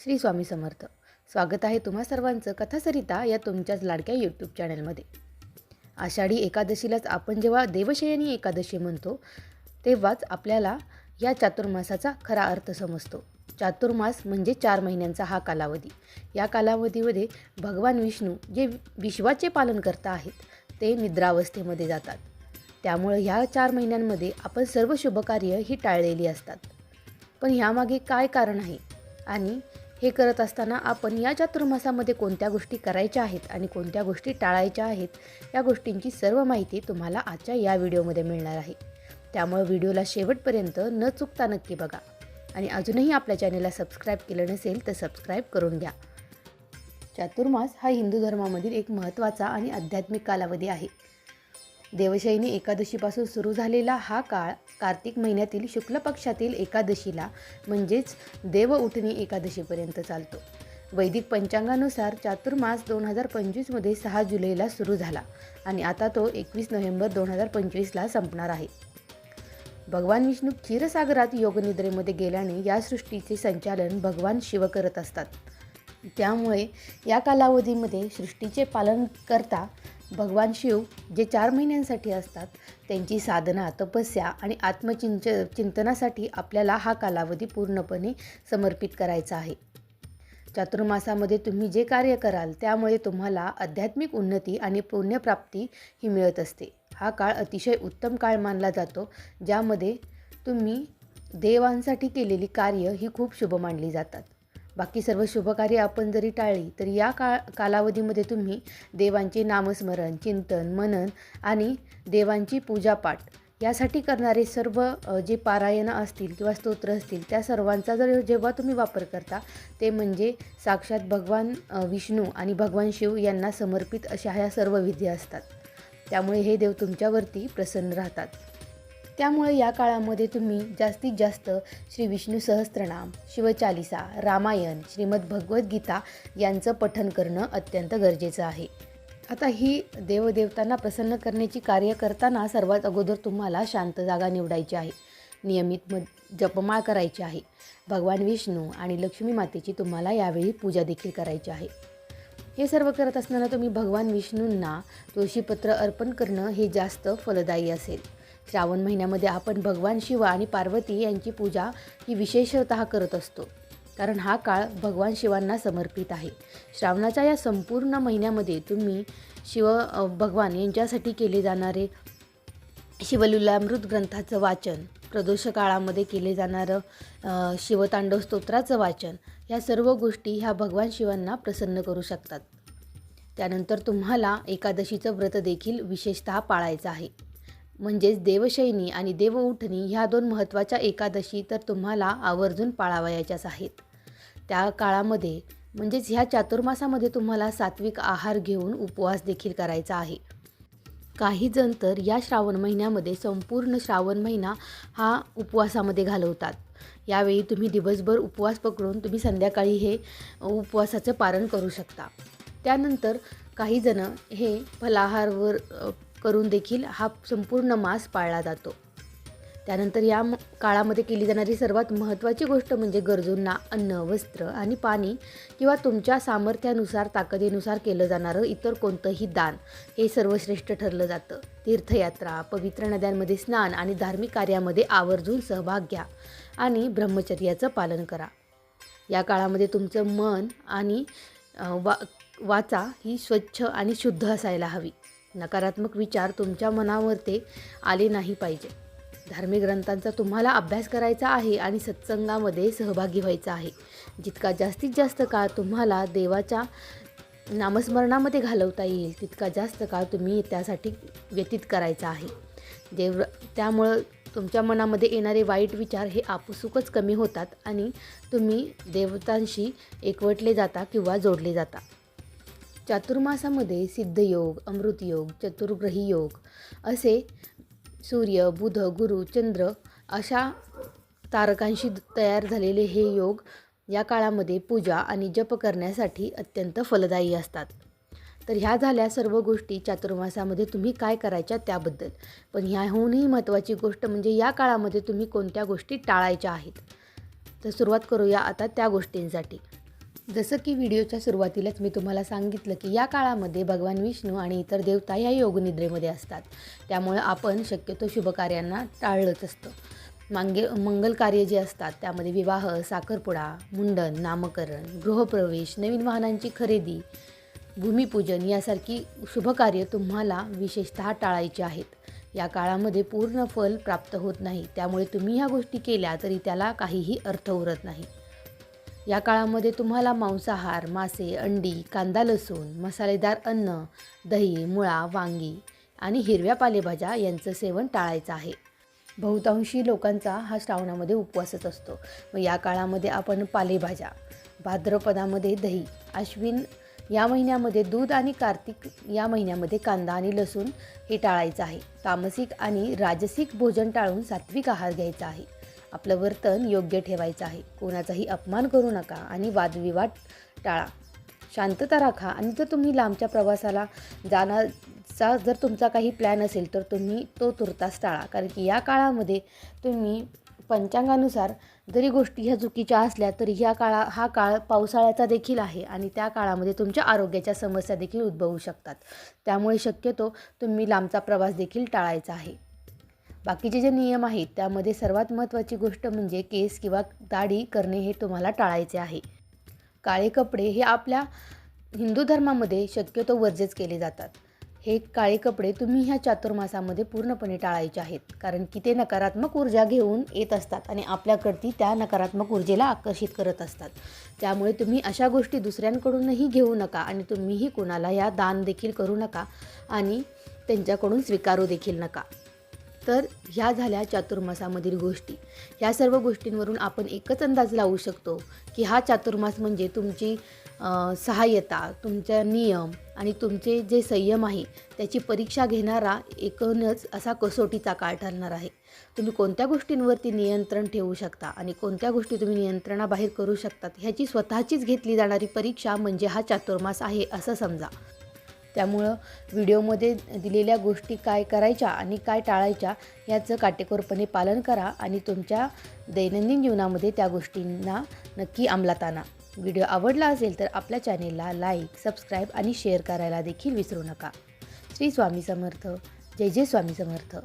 श्री स्वामी समर्थ. स्वागत आहे तुम्हा सर्वांचं कथासरिता या तुमच्याच लाडक्या यूट्यूब चॅनलमध्ये आषाढी एकादशीलाच आपण जेव्हा देवशयनी एकादशी म्हणतो तेव्हाच आपल्याला या चातुर्मासाचा खरा अर्थ समजतो. चातुर्मास म्हणजे चार महिन्यांचा हा कालावधी. या कालावधीमध्ये भगवान विष्णू जे विश्वाचे पालन करता आहेत ते निद्रावस्थेमध्ये जातात. त्यामुळं ह्या चार महिन्यांमध्ये आपण सर्व शुभकार्य ही टाळलेली असतात. पण ह्यामागे काय कारण आहे? आणि हे करत असताना आपण या चातुर्मासामध्ये कोणत्या गोष्टी करायच्या आहेत आणि कोणत्या गोष्टी टाळायच्या आहेत या गोष्टींची सर्व माहिती तुम्हाला आजच्या या व्हिडिओमध्ये मिळणार आहे. त्यामुळे व्हिडिओला शेवटपर्यंत न चुकता नक्की बघा. आणि अजूनही आपल्या चॅनलला सबस्क्राईब केलं नसेल तर सबस्क्राईब करून घ्या. चातुर्मास हा हिंदू धर्मामधील एक महत्त्वाचा आणि आध्यात्मिक कालावधी आहे. देवशयनी एकादशीपासून सुरू झालेला हा काळ कार्तिक महिन्यातील शुक्ल पक्षातील एकादशीला म्हणजेच देव उठणी एकादशीपर्यंत चालतो. वैदिक पंचांगानुसार चातुर्मास दोन हजार पंचवीसमध्ये सहा जुलैला सुरू झाला आणि आता तो एकवीस नोव्हेंबर दोन हजार पंचवीसला संपणार आहे. भगवान विष्णू क्षीरसागरात योगनिद्रेमध्ये गेल्याने या सृष्टीचे संचालन भगवान शिव करत असतात. त्यामुळे या कालावधीमध्ये सृष्टीचे पालन करता भगवान शिव जे चार महिन्यांसाठी असतात त्यांची साधना तपस्या आणि आत्मचिंच चिंतनासाठी आपल्याला हा कालावधी पूर्णपणे समर्पित करायचा आहे. चातुर्मासामध्ये तुम्ही जे कार्य कराल त्यामुळे तुम्हाला आध्यात्मिक उन्नती आणि पुण्यप्राप्ती ही मिळत असते. हा काळ अतिशय उत्तम काळ मानला जातो ज्यामध्ये तुम्ही देवांसाठी केलेली कार्य ही खूप शुभ मानली जातात. बाकी सर्व शुभकार्य आपण जरी टाळली तरी या का कालावधीमध्ये तुम्ही देवांचे नामस्मरण चिंतन मनन आणि देवांची पूजापाठ यासाठी करणारे सर्व जे पारायणं असतील किंवा स्तोत्र असतील त्या सर्वांचा जर जेव्हा तुम्ही वापर करता ते म्हणजे साक्षात भगवान विष्णू आणि भगवान शिव यांना समर्पित अशा ह्या सर्व विधी असतात. त्यामुळे हे देव तुमच्यावरती प्रसन्न राहतात. त्यामुळे या काळामध्ये तुम्ही जास्तीत जास्त श्री विष्णू सहस्त्रनाम शिवचालिसा रामायण श्रीमद भगवद्गीता यांचं पठन करणं अत्यंत गरजेचं आहे. आता ही देवदेवतांना प्रसन्न करण्याची कार्य करताना सर्वात अगोदर तुम्हाला शांत जागा निवडायची आहे. नियमित म जपमाळ करायची आहे. भगवान विष्णू आणि लक्ष्मी मातेची तुम्हाला यावेळी पूजा देखील करायची आहे. हे सर्व करत असताना तुम्ही भगवान विष्णूंना तुळशीपत्र अर्पण करणं हे जास्त फलदायी असेल. श्रावण महिन्यामध्ये आपण भगवान शिव आणि पार्वती यांची पूजा ही विशेषतः करत असतो. कारण हा काळ भगवान शिवांना समर्पित आहे. श्रावणाच्या या संपूर्ण महिन्यामध्ये तुम्ही शिव भगवान यांच्यासाठी केले जाणारे शिवलीलामृत ग्रंथाचं वाचन प्रदोष काळामध्ये केले जाणारं शिवतांडव स्तोत्राचं वाचन या सर्व गोष्टी ह्या भगवान शिवांना प्रसन्न करू शकतात. त्यानंतर तुम्हाला एकादशीचं व्रत देखील विशेषतः पाळायचं आहे. म्हणजेच देवशैनी आणि देवउठणी ह्या दोन महत्त्वाच्या एकादशी तर तुम्हाला आवर्जून पाळावयाच्याच आहेत. त्या काळामध्ये म्हणजेच ह्या चातुर्मासामध्ये तुम्हाला सात्विक आहार घेऊन उपवास देखील करायचा आहे. काही जण तर या श्रावण महिन्यामध्ये संपूर्ण श्रावण महिना हा उपवासामध्ये घालवतात. यावेळी तुम्ही दिवसभर उपवास पकडून तुम्ही संध्याकाळी हे उपवासाचं पारण करू शकता. त्यानंतर काही जण हे फलाहारवर करून देखील हा संपूर्ण मास पाळला जातो. त्यानंतर या काळामध्ये केली जाणारी सर्वात महत्त्वाची गोष्ट म्हणजे गरजूंना अन्न वस्त्र आणि पाणी किंवा तुमच्या सामर्थ्यानुसार ताकदीनुसार केलं जाणारं इतर कोणतंही दान हे सर्वश्रेष्ठ ठरलं जातं. तीर्थयात्रा पवित्र नद्यांमध्ये स्नान आणि धार्मिक कार्यामध्ये आवर्जून सहभाग घ्या आणि ब्रह्मचर्याचं पालन करा. या काळामध्ये तुमचं मन आणि वा वाचा ही स्वच्छ आणि शुद्ध असायला हवी. नकारात्मक विचार तुमच्या मनावर ते आले नाही पाहिजे. धार्मिक ग्रंथांचा तुम्हाला अभ्यास करायचा आहे आणि सत्संगामध्ये सहभागी व्हायचा आहे. जितका जास्तीत जास्त काळ तुम्हाला देवाच्या नामस्मरणामध्ये घालवता येईल तितका जास्त काळ तुम्ही त्यासाठी व्यतीत करायचा आहे. देव त्यामुळं तुमच्या मनामध्ये येणारे वाईट विचार हे आपसुकच कमी होतात आणि तुम्ही देवतांशी एकवटले जाता किंवा जोडले जाता. चातुर्मासामध्ये सिद्धयोग अमृतयोग चतुर्ग्रही योग असे सूर्य बुध गुरु चंद्र अशा तारकांशी तयार झालेले हे योग या काळामध्ये पूजा आणि जप करण्यासाठी अत्यंत फलदायी असतात. तर ह्या झाल्या सर्व गोष्टी चातुर्मासामध्ये तुम्ही काय करायच्या त्याबद्दल. पण ह्याहूनही महत्त्वाची गोष्ट म्हणजे या काळामध्ये तुम्ही कोणत्या गोष्टी टाळायच्या आहेत. तर सुरुवात करूया आता त्या गोष्टींसाठी. जसं की व्हिडिओच्या सुरुवातीलाच मी तुम्हाला सांगितलं की या काळामध्ये भगवान विष्णू आणि इतर देवता या योगनिद्रेमध्ये असतात. त्यामुळे आपण शक्यतो शुभकार्यांना टाळलंच असतं. मांगे मंगल कार्य जे असतात त्यामध्ये विवाह साखरपुडा मुंडन नामकरण गृहप्रवेश नवीन वाहनांची खरेदी भूमिपूजन यासारखी शुभकार्य तुम्हाला विशेषतः टाळायची आहेत. या काळामध्ये पूर्ण फल प्राप्त होत नाही. त्यामुळे तुम्ही ह्या गोष्टी केल्या तरी त्याला काहीही अर्थ उरत नाही. या काळामध्ये तुम्हाला मांसाहार मासे अंडी कांदा लसूण मसालेदार अन्न दही मुळा वांगी आणि हिरव्या पालेभाज्या यांचं सेवन टाळायचं आहे. बहुतांशी लोकांचा हा श्रावणामध्ये उपवासच असतो. मग या काळामध्ये आपण पालेभाज्या भाद्रपदामध्ये दही अश्विन या महिन्यामध्ये दूध आणि कार्तिक या महिन्यामध्ये कांदा आणि लसूण हे टाळायचं आहे. तामसिक आणि राजसिक भोजन टाळून सात्विक आहार घ्यायचा आहे. आपलं वर्तन योग्य ठेवायचं आहे. कोणाचाही अपमान करू नका आणि वादविवाद टाळा. शांतता राखा आणि जर तुम्ही लांबच्या प्रवासाला जाण्याचा जर तुमचा काही प्लॅन असेल तर तुम्ही तो तुर्तास टाळा. कारण की या काळामध्ये तुम्ही पंचांगानुसार जरी गोष्टी ह्या चुकीच्या असल्या तरी ह्या काळा हा काळ पावसाळ्याचा देखील आहे आणि त्या काळामध्ये तुमच्या आरोग्याच्या समस्या देखील उद्भवू शकतात. त्यामुळे शक्यतो तुम्ही लांबचा प्रवास देखील टाळायचा आहे. बाकीचे जे नियम आहेत त्यामध्ये सर्वात महत्त्वाची गोष्ट म्हणजे केस किंवा दाढी करणे हे तुम्हाला टाळायचे आहे. काळे कपडे हे आपल्या हिंदू धर्मामध्ये शक्यतो वर्जेच केले जातात. हे काळे कपडे तुम्ही ह्या चातुर्मासामध्ये पूर्णपणे टाळायचे आहेत कारण की ते नकारात्मक ऊर्जा घेऊन येत असतात आणि आपल्याकडती त्या नकारात्मक ऊर्जेला आकर्षित करत असतात. त्यामुळे तुम्ही अशा गोष्टी दुसऱ्यांकडूनही घेऊ नका आणि तुम्हीही कुणाला या दान देखील करू नका आणि त्यांच्याकडून स्वीकारू देखील नका. तर ह्या झाल्या चातुर्मासामधील गोष्टी. ह्या सर्व गोष्टींवरून आपण एकच अंदाज लावू शकतो की हा चातुर्मास म्हणजे तुमची सहाय्यता तुमचा नियम आणि तुमचे जे संयम आहे त्याची परीक्षा घेणारा एकूणच असा कसोटीचा काळ ठरणार आहे. तुम्ही कोणत्या गोष्टींवरती नियंत्रण ठेवू शकता आणि कोणत्या गोष्टी तुम्ही नियंत्रणाबाहेर करू शकतात ह्याची स्वतःचीच घेतली जाणारी परीक्षा म्हणजे हा चातुर्मास आहे असं समजा. त्यामुळं व्हिडिओमध्ये दिलेल्या गोष्टी काय करायच्या आणि काय टाळायच्या याचं काटेकोरपणे पालन करा आणि तुमच्या दैनंदिन जीवनामध्ये त्या गोष्टींना नक्की अंमलात आणा. व्हिडिओ आवडला असेल तर आपल्या चॅनेलला लाईक सबस्क्राईब आणि शेअर करायला देखील विसरू नका. श्री स्वामी समर्थ. जय जय स्वामी समर्थ.